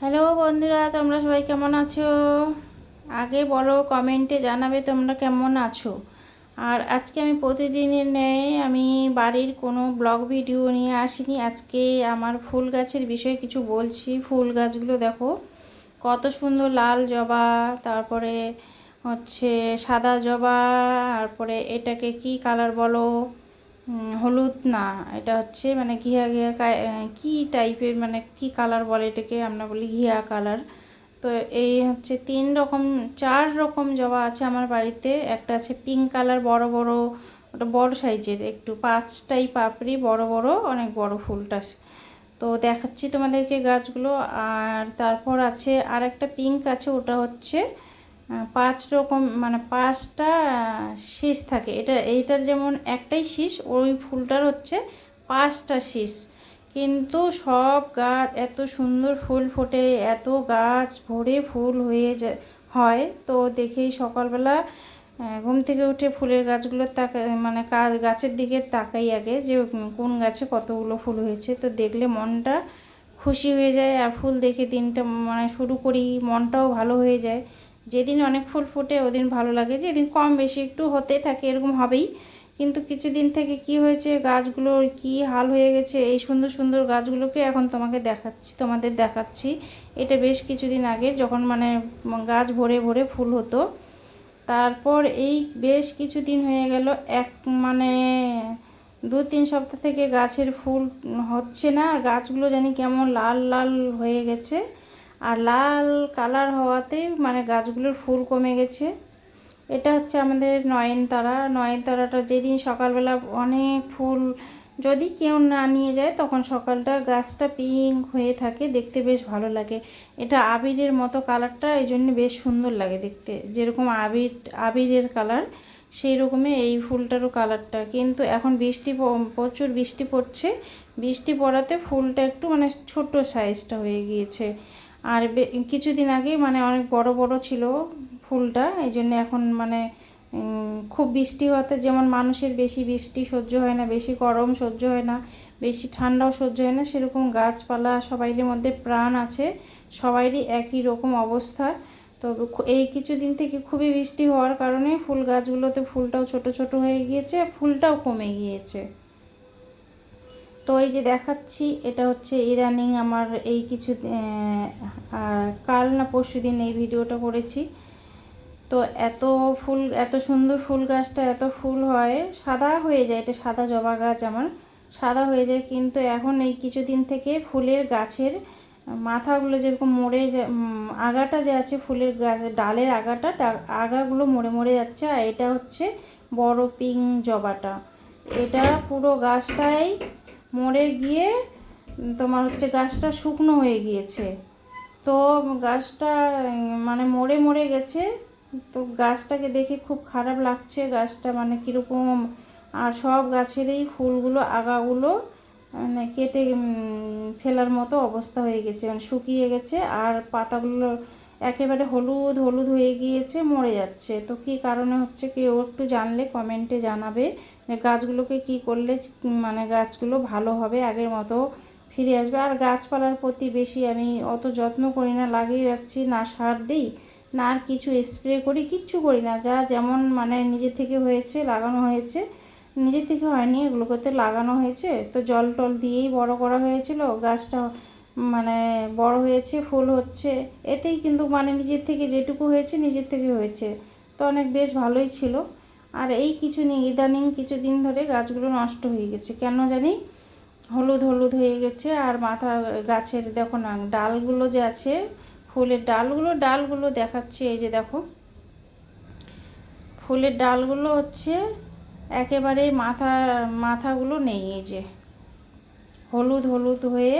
Hello বন্ধুরা, তোমরা সবাই কেমন আছো? আগে বলো, কমেন্টে জানাবে তোমরা কেমন আছো। আর আজকে আমি প্রতিদিনের ন্যায় আমি বাড়ির কোনো ব্লগ ভিডিও নিয়ে আসিনি। আজকে আমার ফুল গাছের বিষয়ে কিছু বলছি। ফুল গাছগুলো দেখো, কত সুন্দর লাল জবা, তারপরে হচ্ছে সাদা জবা, তারপরে এটাকে কি কালার বলো? হলুদ না, এটা হচ্ছে মানে ঘিয়া ঘিয়া কা- টাইপের মানে কি কালার বলে এটাকে? আমরা বলি ঘিয়া কালার তো এই হচ্ছে তিন রকম, চার রকম জবা আছে আমার বাড়িতে। একটা আছে পিঙ্ক কালার বড় বড়, ওটা বড় সাইজের, একটু পাঁচটাই পাপড়ি, বড় বড়, অনেক বড় ফুলটা তো দেখাচ্ছি তোমাদেরকে গাছগুলো। আর তারপর আছে আর একটা পিঙ্ক আছে, ওটা হচ্ছে পাঁচ রকম মানে পাঁচটা শীষ থাকে। এটা, এইটার যেমন একটাই শীষ, ওই ফুলটার হচ্ছে পাঁচটা শীষ। কিন্তু সব গাছ এত সুন্দর ফুল ফোটে, এত গাছ ভরে ফুল হয়ে হয়। তো দেখেই সকালবেলা ঘুম থেকে উঠে ফুলের গাছগুলো তাকা মানে গাছের দিকে তাকাই আগে যে কোন গাছে কতগুলো ফুল হয়েছে। তো দেখলে মনটা খুশি হয়ে যায়, আর ফুল দেখে দিনটা মানে শুরু করি, মনটাও ভালো হয়ে যায়। যেদিন অনেক ফুল ফোটে ওদিন ভালো লাগে, যেদিন কম বেশি একটু হতে থাকে এরকম হবেই। কিন্তু কিছুদিন থেকে কি হয়েছে গাছগুলোর কি হাল হয়ে গেছে, এই সুন্দর সুন্দর গাছগুলোকে এখন তোমাকে দেখাচ্ছি, তোমাদের দেখাচ্ছি। এটা বেশ কিছুদিন আগে যখন মানে গাছ ভরে ভরে ফুল হতো। তারপর এই বেশ কিছুদিন হয়ে গেল, এক মানে দু তিন সপ্তাহ থেকে গাছের ফুল হচ্ছে না, আর গাছগুলো জানি কেমন লাল লাল হয়ে গেছে। আর লাল কালার হওয়াতে মানে গাছগুলোর ফুল কমে গেছে। এটা হচ্ছে আমাদের নয়নতারা। নয়নতারাটা যেদিন সকালবেলা অনেক ফুল যদি কেউ না নিয়ে যায়, তখন সকালটা গাছটা পিঙ্ক হয়ে থাকে, দেখতে বেশ ভালো লাগে। এটা আবিরের মতো কালারটা, এই জন্য বেশ সুন্দর লাগে দেখতে। যেরকম আবির, আবিরের কালার, সেই রকমই এই ফুলটারও কালারটা। কিন্তু এখন বৃষ্টি প্রচুর বৃষ্টি পড়ছে। বৃষ্টি পড়াতে ফুলটা একটু মানে ছোট সাইজটা হয়ে গিয়েছে। আর কিছুদিন আগে মানে অনেক বড় বড় ছিল ফুলটা, এই জন্য এখন মানে খুব বৃষ্টি হতে যেমন মানুষের বেশি বৃষ্টি সহ্য হয় না, বেশি গরম সহ্য হয় না, বেশি ঠান্ডাও সহ্য হয় না, সেরকম গাছপালা সবাইয়ের মধ্যে প্রাণ আছে, সবাইরই একই রকম অবস্থা। তো এই কিছুদিন থেকে খুবই বৃষ্টি হওয়ার কারণে ফুল গাছগুলোতে ফুলটাও ছোট ছোট হয়ে গিয়েছে, ফুলটাও কমে গিয়েছে। তো এই যে দেখাচ্ছি, এটা হচ্ছে ইদানিং আমার এই কিছু কাল না পরশু দিন এই ভিডিওটা করেছি। তো এত ফুল, এত সুন্দর ফুল গাছটা এত ফুল হয়, সাদা হয়ে যায়, এটা সাদা জবা গাছ আমার, সাদা হয়ে যায়। কিন্তু এখন এই কিছুদিন থেকে ফুলের গাছের মাথাগুলো যেরকম মরে আগাটা যে আছে, ফুলের গাছ, ডালের আগাটা আগাগুলো মরে মরে যাচ্ছে। আর এটা হচ্ছে বড় পিঙ্ক জবাটা। এটা পুরো গাছটাই মরে গিয়ে তোমার হচ্ছে গাছটা শুকনো হয়ে গিয়েছে। তো গাছটা মানে মরে মরে গেছে। তো গাছটাকে দেখে খুব খারাপ লাগছে। গাছটা মানে কীরকম, আর সব গাছেরই ফুলগুলো, আগাগুলো মানে কেটে ফেলার মতো অবস্থা হয়ে গেছে। মানে শুকিয়ে গেছে, আর পাতাগুলো একেবারে হলুদ হলুদ হয়ে গিয়েছে, মরে যাচ্ছে। তো কী কারণে হচ্ছে কেউ একটু জানলে কমেন্টে জানাবে গাছগুলোকে কি করলে মানে গাছগুলো ভালো হবে, আগের মতো ফিরে আসবে। আর গাছপালার প্রতি বেশি আমি অত যত্ন করি না, লাগিয়ে রাখছি, না সার দিই, না আর কিছু স্প্রে করি, কিচ্ছু করি না। যা যেমন মানে নিজে থেকে হয়েছে, লাগানো হয়েছে, নিজে থেকে হয়নি, এগুলোকে লাগানো হয়েছে। তো জল টল দিয়েই বড় করা হয়েছিল, গাছটা মানে বড় হয়েছে, ফুল হচ্ছে, এতেই কিন্তু মানে নিজের থেকে যেটুকু হয়েছে নিজের থেকে হয়েছে। তো অনেক বেশ ভালোই ছিল। আর এই কিছু ইদানিং কিছুদিন ধরে গাছগুলো নষ্ট হয়ে গেছে। কেন জানি? হলুদ হলুদ হয়ে গেছে আর মাথা গাছের দেখো না, ডালগুলো যে আছে, ফুলের ডালগুলো ডালগুলো দেখাচ্ছে এই যে দেখো। ফুলের ডালগুলো হচ্ছে একেবারে মাথা, মাথাগুলো নেই এই যে। হলুদ হলুদ হয়ে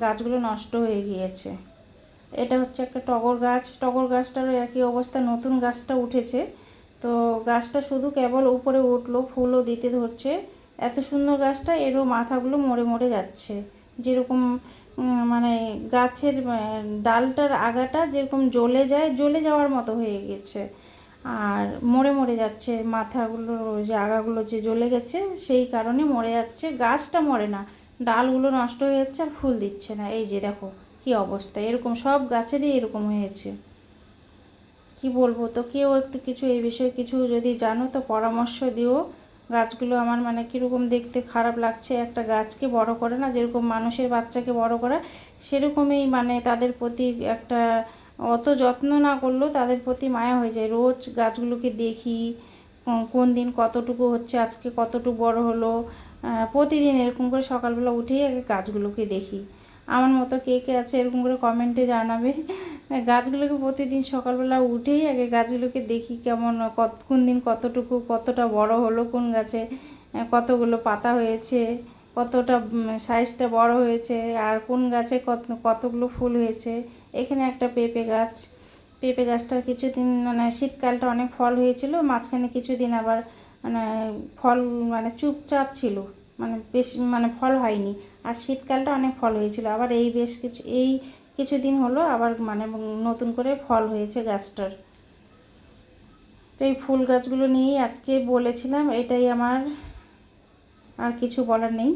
গাছগুলো নষ্ট হয়ে গিয়েছে। এটা হচ্ছে একটা টগর গাছ। টগর গাছটারও একই অবস্থা। নতুন গাছটা উঠেছে। তো গাছটা শুধু কেবল উপরে উঠল, ফুলও দিতে ধরছে। এত সুন্দর গাছটা, এরও মাথাগুলো মরে মরে যাচ্ছে। যেরকম মানে গাছের ডালটার আগাটা যেরকম জ্বলে যায়, জ্বলে যাওয়ার মতো হয়ে গেছে। আর মরে মরে যাচ্ছে। মাথাগুলো, যে আগাগুলো যে জ্বলে গেছে, সেই কারণে মরে যাচ্ছে। গাছটা মরে না। ডালগুলো নষ্ট হয়ে যাচ্ছে আর ফুল দিচ্ছে না। এই যে দেখো কি অবস্থা। এরকম সব গাছেরই এরকম হয়েছে। কি বলব তো? কেউ একটু কিছু এই বিষয়ে কিছু যদি জানো তো পরামর্শ দিও। গাছগুলো আমার মানে কীরকম দেখতে খারাপ লাগছে। একটা গাছকে বড় করে না, যেরকম মানুষের বাচ্চাকে বড় করা, সেরকমই মানে তাদের প্রতি একটা অত যত্ন না করলেও তাদের প্রতি মায়া হয়ে যায়। রোজ গাছগুলোকে দেখি কোন দিন কতটুকু হচ্ছে, আজকে কতটুকু বড় হলো প্রতিদিন এরকম করে সকালবেলা উঠেই আগে গাছগুলোকে দেখি। আমার মতো কে কে আছে এরকম করে কমেন্টে জানাবে। গাছগুলোকে প্রতিদিন সকালবেলা উঠেই আগে গাছগুলোকে দেখি কেমন, কত, কোন দিন কতটুকু, কতটা বড় হলো কোন গাছে কতগুলো পাতা হয়েছে, কতটা সাইজটা বড় হয়েছে, আর কোন গাছে কত, কতগুলো ফুল হয়েছে। এখানে একটা পেঁপে গাছ পেঁপে গাছটার কিছুদিন মানে শীতকালটা অনেক ফল হয়েছিল, মাঝখানে কিছুদিন আবার মানে ফল মানে চুপচাপ ছিল মানে বেশ মানে ফল হয়নি। আর শীতকালটা অনেক ফল হয়েছিল, আবার এই বেশ কিছু, এই কিছুদিন হলো আবার মানে নতুন করে ফল হয়েছে গাছটার। তো এই ফুল গাছগুলো নিয়েই আজকে বলেছিলাম, এটাই আমার, আর কিছু বলার নেই।